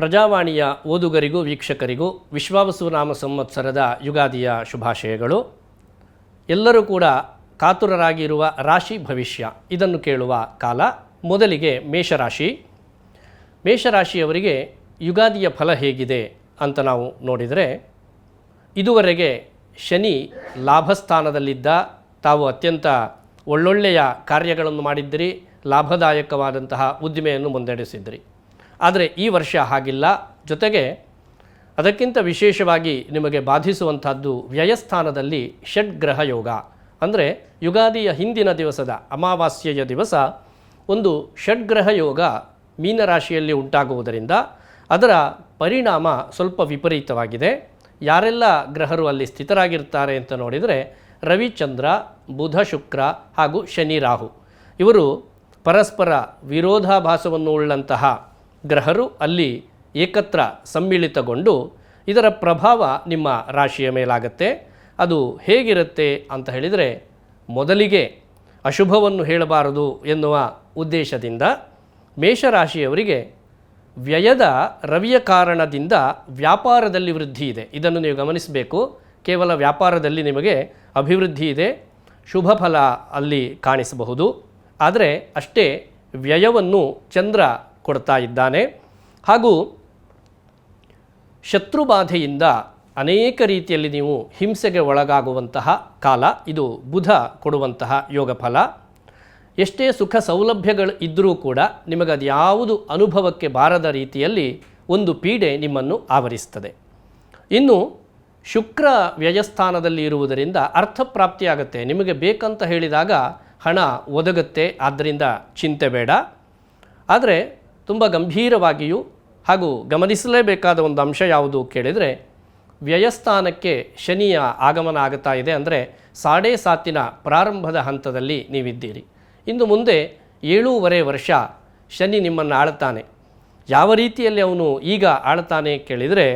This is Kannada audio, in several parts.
ಪ್ರಜಾವಾಣಿಯ ಓದುಗರಿಗೂ ವೀಕ್ಷಕರಿಗೂ ವಿಶ್ವಾವಸುನಾಮ ಸಂವತ್ಸರದ ಯುಗಾದಿಯ ಶುಭಾಶಯಗಳು. ಎಲ್ಲರೂ ಕೂಡ ಕಾತುರರಾಗಿರುವ ರಾಶಿ ಭವಿಷ್ಯ. ಇದನ್ನು ಕೇಳುವ ಕಾಲ ಮೊದಲಿಗೆ ಮೇಷರಾಶಿ. ಮೇಷರಾಶಿಯವರಿಗೆ ಯುಗಾದಿಯ ಫಲ ಹೇಗಿದೆ ಅಂತ ನಾವು ನೋಡಿದರೆ, ಇದುವರೆಗೆ ಶನಿ ಲಾಭಸ್ಥಾನದಲ್ಲಿದ್ದ, ತಾವು ಅತ್ಯಂತ ಒಳ್ಳೊಳ್ಳೆಯ ಕಾರ್ಯಗಳನ್ನು ಮಾಡಿದ್ದಿರಿ, ಲಾಭದಾಯಕವಾದಂತಹ ಉದ್ದಿಮೆಯನ್ನು ಮುನ್ನಡೆಸಿದ್ರಿ ಆದರೆ ಈ ವರ್ಷ ಹಾಗಿಲ್ಲ. ಜೊತೆಗೆ ಅದಕ್ಕಿಂತ ವಿಶೇಷವಾಗಿ ನಿಮಗೆ ಬಾಧಿಸುವಂಥದ್ದು ವ್ಯಯಸ್ಥಾನದಲ್ಲಿ ಷಡ್ಗ್ರಹ ಯೋಗ. ಅಂದರೆ ಯುಗಾದಿಯ ಹಿಂದಿನ ದಿವಸದ ಅಮಾವಾಸ್ಯೆಯ ದಿವಸ ಒಂದು ಷಡ್ಗ್ರಹ ಯೋಗ ಮೀನರಾಶಿಯಲ್ಲಿ ಉಂಟಾಗುವುದರಿಂದ ಅದರ ಪರಿಣಾಮ ಸ್ವಲ್ಪ ವಿಪರೀತವಾಗಿದೆ. ಯಾರೆಲ್ಲ ಗ್ರಹರು ಅಲ್ಲಿ ಸ್ಥಿತರಾಗಿರ್ತಾರೆ ಅಂತ ನೋಡಿದರೆ ರವಿಚಂದ್ರ, ಬುಧ ಶುಕ್ರ ಹಾಗೂ ಶನಿ ರಾಹು. ಇವರು ಪರಸ್ಪರ ವಿರೋಧಾಭಾಸವನ್ನು ಉಳ್ಳಂತಹ ಗ್ರಹರು ಅಲ್ಲಿ ಏಕತ್ರ ಸಮ್ಮಿಳಿತಗೊಂಡು ಇದರ ಪ್ರಭಾವ ನಿಮ್ಮ ರಾಶಿಯ ಮೇಲಾಗತ್ತೆ. ಅದು ಹೇಗಿರುತ್ತೆ ಅಂತ ಹೇಳಿದರೆ ಮೊದಲಿಗೆ ಅಶುಭವನ್ನು ಹೇಳಬಾರದು ಎನ್ನುವ ಉದ್ದೇಶದಿಂದ ಮೇಷರಾಶಿಯವರಿಗೆ ವ್ಯಯದ ರವಿಯ ಕಾರಣದಿಂದ ವ್ಯಾಪಾರದಲ್ಲಿ ವೃದ್ಧಿ ಇದೆ. ಇದನ್ನು ನೀವು ಗಮನಿಸಬೇಕು. ಕೇವಲ ವ್ಯಾಪಾರದಲ್ಲಿ ನಿಮಗೆ ಅಭಿವೃದ್ಧಿ ಇದೆ. ಶುಭ ಫಲ ಅಲ್ಲಿ ಕಾಣಿಸಬಹುದು. ಆದರೆ ಅಷ್ಟೇ ವ್ಯಯವನ್ನು ಚಂದ್ರ ಕೊಡ್ತಾ ಇದ್ದಾನೆ. ಹಾಗೂ ಶತ್ರುಬಾಧೆಯಿಂದ ಅನೇಕ ರೀತಿಯಲ್ಲಿ ನೀವು ಹಿಂಸೆಗೆ ಒಳಗಾಗುವಂತಹ ಕಾಲ. ಇದು ಬುಧ ಕೊಡುವಂತಹ ಯೋಗ ಫಲ. ಎಷ್ಟೇ ಸುಖ ಸೌಲಭ್ಯಗಳು ಇದ್ದರೂ ಕೂಡ ನಿಮಗದು ಯಾವುದು ಅನುಭವಕ್ಕೆ ಬಾರದ ರೀತಿಯಲ್ಲಿ ಒಂದು ಪೀಡೆ ನಿಮ್ಮನ್ನು ಆವರಿಸ್ತದೆ. ಇನ್ನು ಶುಕ್ರ ವ್ಯಯಸ್ಥಾನದಲ್ಲಿ ಇರುವುದರಿಂದ ಅರ್ಥಪ್ರಾಪ್ತಿಯಾಗುತ್ತೆ. ನಿಮಗೆ ಬೇಕಂತ ಹೇಳಿದಾಗ ಹಣ ಒದಗುತ್ತೆ. ಆದ್ದರಿಂದ ಚಿಂತೆ ಬೇಡ. ಆದರೆ ತುಂಬ ಗಂಭೀರವಾಗಿಯೂ ಹಾಗೂ ಗಮನಿಸಲೇಬೇಕಾದ ಒಂದು ಅಂಶ ಯಾವುದು ಕೇಳಿದರೆ, ವ್ಯಯಸ್ಥಾನಕ್ಕೆ ಶನಿಯ ಆಗಮನ ಆಗುತ್ತಾ ಇದೆ ಅಂದರೆ ಸಾಡೆ ಸಾತಿನ ಪ್ರಾರಂಭದ ಹಂತದಲ್ಲಿ ನೀವಿದ್ದೀರಿ. ಇನ್ನು ಮುಂದೆ ಏಳೂವರೆ ವರ್ಷ ಶನಿ ನಿಮ್ಮನ್ನು ಆಳ್ತಾನೆ ಯಾವ ರೀತಿಯಲ್ಲಿ ಅವನು ಈಗ ಆಳ್ತಾನೆ ಕೇಳಿದರೆ,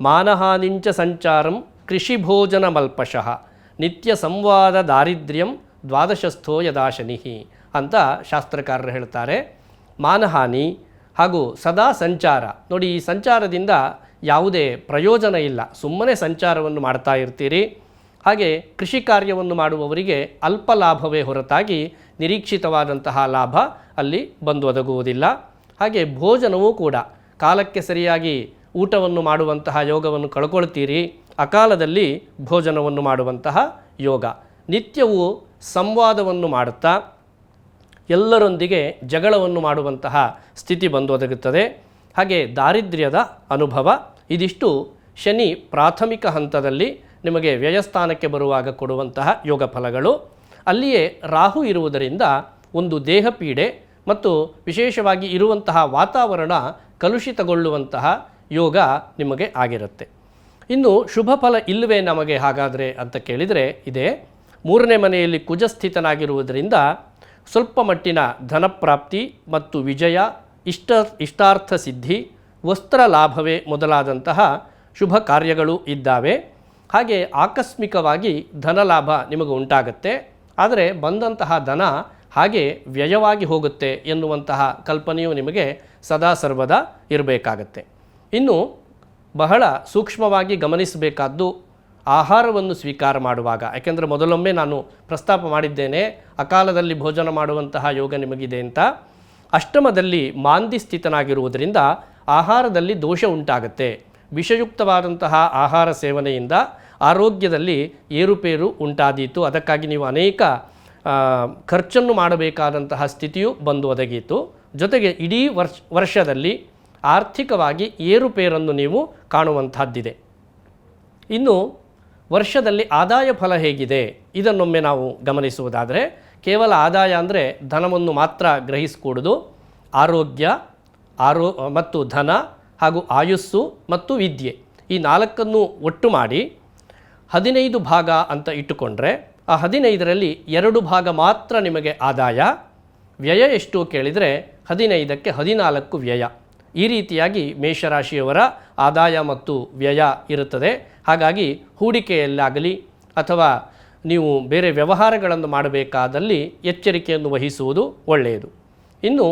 ಮಾನಹಾನಿಂಚ ಸಂಚಾರಂ ಕೃಷಿ ಭೋಜನ ಮಲ್ಪಶಃ ನಿತ್ಯ ಸಂವಾದ ದಾರಿದ್ರ್ಯಂ ದ್ವಾದಶಸ್ಥೋ ಯದಾ ಶನಿಹಿ ಅಂತ ಶಾಸ್ತ್ರಕಾರರು ಹೇಳ್ತಾರೆ. ಮಾನಹಾನಿ ಹಾಗೂ ಸದಾ ಸಂಚಾರ. ನೋಡಿ, ಈ ಸಂಚಾರದಿಂದ ಯಾವುದೇ ಪ್ರಯೋಜನ ಇಲ್ಲ. ಸುಮ್ಮನೆ ಸಂಚಾರವನ್ನು ಮಾಡ್ತಾ ಇರ್ತೀರಿ. ಹಾಗೆ ಕೃಷಿ ಕಾರ್ಯವನ್ನು ಮಾಡುವವರಿಗೆ ಅಲ್ಪ ಲಾಭವೇ ಹೊರತಾಗಿ ನಿರೀಕ್ಷಿತವಾದಂತಹ ಲಾಭ ಅಲ್ಲಿ ಬಂದು ಒದಗುವುದಿಲ್ಲ. ಹಾಗೆ ಭೋಜನವೂ ಕೂಡ. ಕಾಲಕ್ಕೆ ಸರಿಯಾಗಿ ಊಟವನ್ನು ಮಾಡುವಂತಹ ಯೋಗವನ್ನು ಕಳ್ಕೊಳ್ತೀರಿ. ಅಕಾಲದಲ್ಲಿ ಭೋಜನವನ್ನು ಮಾಡುವಂತಹ ಯೋಗ. ನಿತ್ಯವೂ ಸಂವಾದವನ್ನು ಮಾಡುತ್ತಾ ಎಲ್ಲರೊಂದಿಗೆ ಜಗಳವನ್ನು ಮಾಡುವಂತಹ ಸ್ಥಿತಿ ಬಂದು ಒದಗುತ್ತದೆ ಹಾಗೆ ದಾರಿದ್ರ್ಯದ ಅನುಭವ. ಇದಿಷ್ಟು ಶನಿ ಪ್ರಾಥಮಿಕ ಹಂತದಲ್ಲಿ ನಿಮಗೆ ವ್ಯಯಸ್ಥಾನಕ್ಕೆ ಬರುವಾಗ ಕೊಡುವಂತಹ ಯೋಗ ಫಲಗಳು. ಅಲ್ಲಿಯೇ ರಾಹು ಇರುವುದರಿಂದ ಒಂದು ದೇಹಪೀಡೆ ಮತ್ತು ವಿಶೇಷವಾಗಿ ಇರುವಂತಹ ವಾತಾವರಣ ಕಲುಷಿತಗೊಳ್ಳುವಂತಹ ಯೋಗ ನಿಮಗೆ ಆಗಿರುತ್ತೆ. ಇನ್ನು ಶುಭ ಫಲ ಇಲ್ಲವೇ ನಮಗೆ ಹಾಗಾದರೆ ಅಂತ ಕೇಳಿದರೆ ಇದೆ. ಮೂರನೇ ಮನೆಯಲ್ಲಿ ಕುಜಸ್ಥಿತನಾಗಿರುವುದರಿಂದ ಸ್ವಲ್ಪ ಮಟ್ಟಿನ ಧನಪ್ರಾಪ್ತಿ ಮತ್ತು ವಿಜಯ, ಇಷ್ಟ, ಇಷ್ಟಾರ್ಥ ಸಿದ್ಧಿ, ವಸ್ತ್ರ ಲಾಭವೇ ಮೊದಲಾದಂತಹ ಶುಭ ಕಾರ್ಯಗಳು ಇದ್ದಾವೆ. ಹಾಗೆ ಆಕಸ್ಮಿಕವಾಗಿ ಧನ ಲಾಭ ನಿಮಗೆ ಉಂಟಾಗತ್ತೆ. ಆದರೆ ಬಂದಂತಹ ಧನ ಹಾಗೆ ವ್ಯಯವಾಗಿ ಹೋಗುತ್ತೆ ಎನ್ನುವಂತಹ ಕಲ್ಪನೆಯು ನಿಮಗೆ ಸದಾ ಸರ್ವದಾ ಇರಬೇಕಾಗತ್ತೆ. ಇನ್ನು ಬಹಳ ಸೂಕ್ಷ್ಮವಾಗಿ ಗಮನಿಸಬೇಕಾದ್ದು ಆಹಾರವನ್ನು ಸ್ವೀಕಾರ ಮಾಡುವಾಗ, ಯಾಕೆಂದರೆ ಮೊದಲೊಮ್ಮೆ ನಾನು ಪ್ರಸ್ತಾಪ ಮಾಡಿದ್ದೇನೆ, ಅಕಾಲದಲ್ಲಿ ಭೋಜನ ಮಾಡುವಂತಹ ಯೋಗ ನಿಮಗಿದೆ ಅಂತ. ಅಷ್ಟಮದಲ್ಲಿ ಮಾಂದಿ ಸ್ಥಿತನಾಗಿರುವುದರಿಂದ ಆಹಾರದಲ್ಲಿ ದೋಷ ಉಂಟಾಗುತ್ತೆ. ವಿಷಯುಕ್ತವಾದಂತಹ ಆಹಾರ ಸೇವನೆಯಿಂದ ಆರೋಗ್ಯದಲ್ಲಿ ಏರುಪೇರು ಉಂಟಾದೀತು. ಅದಕ್ಕಾಗಿ ನೀವು ಅನೇಕ ಖರ್ಚನ್ನು ಮಾಡಬೇಕಾದಂತಹ ಸ್ಥಿತಿಯು ಬಂದು ಒದಗೀತು. ಜೊತೆಗೆ ಇಡೀ ವರ್ಷ, ವರ್ಷದಲ್ಲಿ ಆರ್ಥಿಕವಾಗಿ ಏರುಪೇರನ್ನು ನೀವು ಕಾಣುವಂತಹದ್ದಿದೆ. ಇನ್ನು ವರ್ಷದಲ್ಲಿ ಆದಾಯ ಫಲ ಹೇಗಿದೆ? ಇದನ್ನೊಮ್ಮೆ ನಾವು ಗಮನಿಸುವುದಾದರೆ, ಕೇವಲ ಆದಾಯ ಅಂದರೆ ಧನವನ್ನು ಮಾತ್ರ ಗ್ರಹಿಸಿಕೊಡುವುದು ಆರೋಗ್ಯ, ಆರೋ, ಮತ್ತು ಧನ ಹಾಗೂ ಆಯುಸ್ಸು ಮತ್ತು ವಿದ್ಯೆ ಈ ನಾಲ್ಕನ್ನು ಒಟ್ಟು ಮಾಡಿ ಹದಿನೈದು ಭಾಗ ಅಂತ ಇಟ್ಟುಕೊಂಡ್ರೆ, ಆ ಹದಿನೈದರಲ್ಲಿ ಎರಡು ಭಾಗ ಮಾತ್ರ ನಿಮಗೆ ಆದಾಯ. ವ್ಯಯ ಎಷ್ಟು ಕೇಳಿದರೆ ಹದಿನೈದಕ್ಕೆ ಹದಿನಾಲ್ಕು ವ್ಯಯ. ಈ ರೀತಿಯಾಗಿ ಮೇಷರಾಶಿಯವರ ಆದಾಯ ಮತ್ತು ವ್ಯಯ ಇರುತ್ತದೆ. ಹಾಗಾಗಿ ಹೂಡಿಕೆಯಲ್ಲಾಗಲಿ ಅಥವಾ ನೀವು ಬೇರೆ ವ್ಯವಹಾರಗಳನ್ನು ಮಾಡಬೇಕಾದಲ್ಲಿ ಎಚ್ಚರಿಕೆಯನ್ನು ವಹಿಸುವುದು ಒಳ್ಳೆಯದು. ಇನ್ನು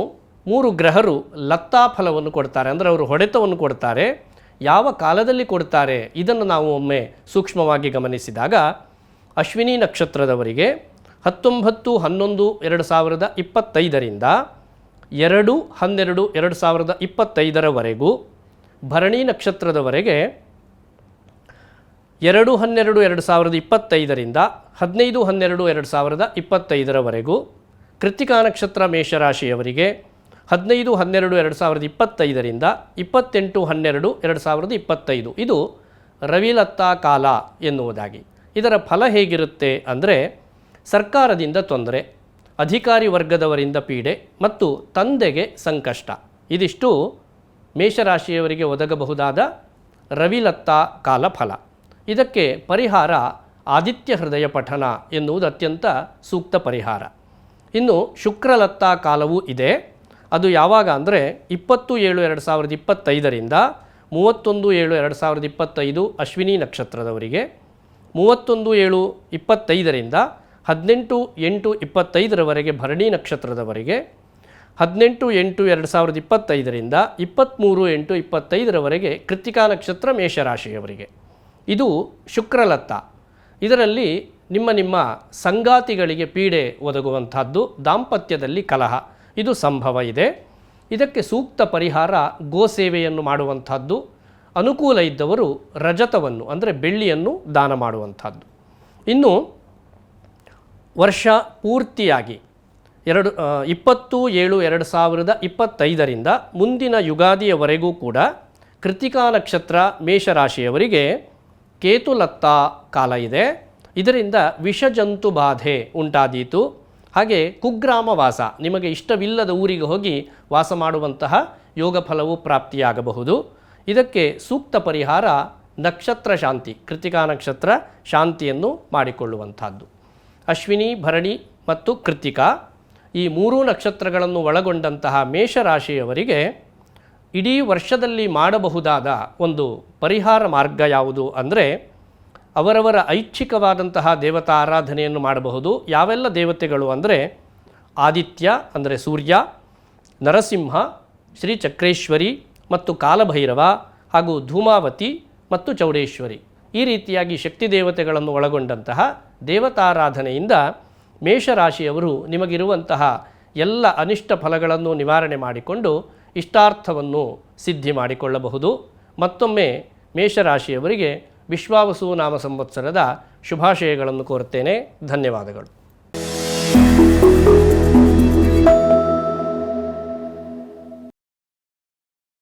ಮೂರು ಗ್ರಹರು ಲತ್ತಾ ಫಲವನ್ನು ಕೊಡ್ತಾರೆ, ಅಂದರೆ ಅವರು ಹೊಡೆತವನ್ನು ಕೊಡ್ತಾರೆ. ಯಾವ ಕಾಲದಲ್ಲಿ ಕೊಡ್ತಾರೆ, ಇದನ್ನು ನಾವು ಒಮ್ಮೆ ಸೂಕ್ಷ್ಮವಾಗಿ ಗಮನಿಸಿದಾಗ ಅಶ್ವಿನಿ ನಕ್ಷತ್ರದವರಿಗೆ ಹತ್ತೊಂಬತ್ತು ಹನ್ನೊಂದು ಎರಡು ಸಾವಿರದ ಇಪ್ಪತ್ತೈದರಿಂದ ಎರಡು ಹನ್ನೆರಡು ಎರಡು ಸಾವಿರದ ಇಪ್ಪತ್ತೈದರವರೆಗೂ ಭರಣಿ ನಕ್ಷತ್ರದವರೆಗೆ ಎರಡು ಹನ್ನೆರಡು ಎರಡು ಸಾವಿರದ ಇಪ್ಪತ್ತೈದರಿಂದ ಹದಿನೈದು ಹನ್ನೆರಡು ಎರಡು ಸಾವಿರದ ಇಪ್ಪತ್ತೈದರವರೆಗೂ ಕೃತಿಕಾ ನಕ್ಷತ್ರ ಮೇಷರಾಶಿಯವರಿಗೆ ಹದಿನೈದು ಹನ್ನೆರಡು ಎರಡು ಸಾವಿರದ ಇಪ್ಪತ್ತೈದರಿಂದ ಇಪ್ಪತ್ತೆಂಟು ಹನ್ನೆರಡು ಎರಡು ಸಾವಿರದ ಇಪ್ಪತ್ತೈದು. ಇದು ರವಿಲತ್ತಾ ಕಾಲ ಎನ್ನುವುದಾಗಿ. ಇದರ ಫಲ ಹೇಗಿರುತ್ತೆ ಅಂದರೆ ಸರ್ಕಾರದಿಂದ ತೊಂದರೆ. ಅಧಿಕಾರಿ ವರ್ಗದವರಿಂದ ಪೀಡೆ ಮತ್ತು ತಂದೆಗೆ ಸಂಕಷ್ಟ. ಇದಿಷ್ಟು ಮೇಷರಾಶಿಯವರಿಗೆ ಒದಗಬಹುದಾದ ರವಿಲತ್ತಾ ಕಾಲಫಲ. ಇದಕ್ಕೆ ಪರಿಹಾರ ಆದಿತ್ಯ ಹೃದಯ ಪಠನ ಎನ್ನುವುದು ಅತ್ಯಂತ ಸೂಕ್ತ ಪರಿಹಾರ. ಇನ್ನು ಶುಕ್ರಲತ್ತಾ ಕಾಲವೂ ಇದೆ. ಅದು ಯಾವಾಗ ಅಂದರೆ ಇಪ್ಪತ್ತು ಏಳು ಎರಡು ಸಾವಿರದ ಇಪ್ಪತ್ತೈದರಿಂದ ಮೂವತ್ತೊಂದು ಏಳು ಎರಡು ಸಾವಿರದ ಇಪ್ಪತ್ತೈದು ಅಶ್ವಿನಿ ನಕ್ಷತ್ರದವರಿಗೆ. ಮೂವತ್ತೊಂದು ಏಳು ಇಪ್ಪತ್ತೈದರಿಂದ ಹದಿನೆಂಟು ಎಂಟು ಇಪ್ಪತ್ತೈದರವರೆಗೆ ಭರಣಿ ನಕ್ಷತ್ರದವರೆಗೆ, ಹದಿನೆಂಟು ಎಂಟು ಎರಡು ಸಾವಿರದ ಇಪ್ಪತ್ತೈದರಿಂದ ಇಪ್ಪತ್ತ್ಮೂರು ಎಂಟು ಇಪ್ಪತ್ತೈದರವರೆಗೆ ಕೃತಿಕಾ ನಕ್ಷತ್ರ ಮೇಷರಾಶಿಯವರಿಗೆ. ಇದು ಶುಕ್ರಲತ್ತ ಇದರಲ್ಲಿ ನಿಮ್ಮ ನಿಮ್ಮ ಸಂಗಾತಿಗಳಿಗೆ ಪೀಡೆ ಒದಗುವಂಥದ್ದು, ದಾಂಪತ್ಯದಲ್ಲಿ ಕಲಹ. ಇದು ಸಂಭವ ಇದೆ. ಇದಕ್ಕೆ ಸೂಕ್ತ ಪರಿಹಾರ ಗೋಸೇವೆಯನ್ನು ಮಾಡುವಂಥದ್ದು, ಅನುಕೂಲ ಇದ್ದವರು ರಜತವನ್ನು, ಅಂದರೆ ಬೆಳ್ಳಿಯನ್ನು ದಾನ ಮಾಡುವಂಥದ್ದು. ಇನ್ನು ವರ್ಷ ಪೂರ್ತಿಯಾಗಿ. ಎರಡು ಇಪ್ಪತ್ತು ಏಳು ಎರಡು ಸಾವಿರದ ಇಪ್ಪತ್ತೈದರಿಂದ ಮುಂದಿನ ಯುಗಾದಿಯವರೆಗೂ ಕೂಡ ಕೃತಿಕಾ ನಕ್ಷತ್ರ ಮೇಷರಾಶಿಯವರಿಗೆ ಕೇತುಲತ್ತ ಕಾಲ ಇದೆ. ಇದರಿಂದ ವಿಷಜಂತು ಬಾಧೆ ಉಂಟಾದೀತು. ಹಾಗೆ ಕುಗ್ರಾಮ ವಾಸ ನಿಮಗೆ ಇಷ್ಟವಿಲ್ಲದ ಊರಿಗೆ ಹೋಗಿ ವಾಸ ಮಾಡುವಂತಹ ಯೋಗ ಫಲವು ಪ್ರಾಪ್ತಿಯಾಗಬಹುದು. ಇದಕ್ಕೆ ಸೂಕ್ತ ಪರಿಹಾರ ನಕ್ಷತ್ರ ಶಾಂತಿ, ಕೃತಿಕಾ ನಕ್ಷತ್ರ ಶಾಂತಿಯನ್ನು ಮಾಡಿಕೊಳ್ಳುವಂಥದ್ದು. ಅಶ್ವಿನಿ, ಭರಣಿ ಮತ್ತು ಕೃತಿಕಾ ಈ ಮೂರೂ ನಕ್ಷತ್ರಗಳನ್ನು ಒಳಗೊಂಡಂತಹ ಮೇಷರಾಶಿಯವರಿಗೆ ಇಡೀ ವರ್ಷದಲ್ಲಿ ಮಾಡಬಹುದಾದ ಒಂದು ಪರಿಹಾರ ಮಾರ್ಗ ಯಾವುದು ಅಂದರೆ ಅವರವರ ಐಚ್ಛಿಕವಾದಂತಹ ದೇವತಾ ಆರಾಧನೆಯನ್ನು ಮಾಡಬಹುದು. ಯಾವೆಲ್ಲ ದೇವತೆಗಳು ಅಂದರೆ ಆದಿತ್ಯ ಅಂದರೆ ಸೂರ್ಯ, ನರಸಿಂಹ ಶ್ರೀ ಚಕ್ರೇಶ್ವರಿ ಮತ್ತು ಕಾಲಭೈರವ ಹಾಗೂ ಧೂಮಾವತಿ ಮತ್ತು ಚೌಡೇಶ್ವರಿ. ಈ ರೀತಿಯಾಗಿ ಶಕ್ತಿ ದೇವತೆಗಳನ್ನು ಒಳಗೊಂಡಂತಹ ದೇವತಾರಾಧನೆಯಿಂದ ಮೇಷರಾಶಿಯವರು ನಿಮಗಿರುವಂತಹ ಎಲ್ಲ ಅನಿಷ್ಟ ಫಲಗಳನ್ನು ನಿವಾರಣೆ ಮಾಡಿಕೊಂಡು ಇಷ್ಟಾರ್ಥವನ್ನು ಸಿದ್ಧಿ ಮಾಡಿಕೊಳ್ಳಬಹುದು. ಮತ್ತೊಮ್ಮೆ ಮೇಷರಾಶಿಯವರಿಗೆ ವಿಶ್ವಾವಸು ನಾಮ ಸಂವತ್ಸರದ ಶುಭಾಶಯಗಳನ್ನು ಕೋರುತ್ತೇನೆ. ಧನ್ಯವಾದಗಳು.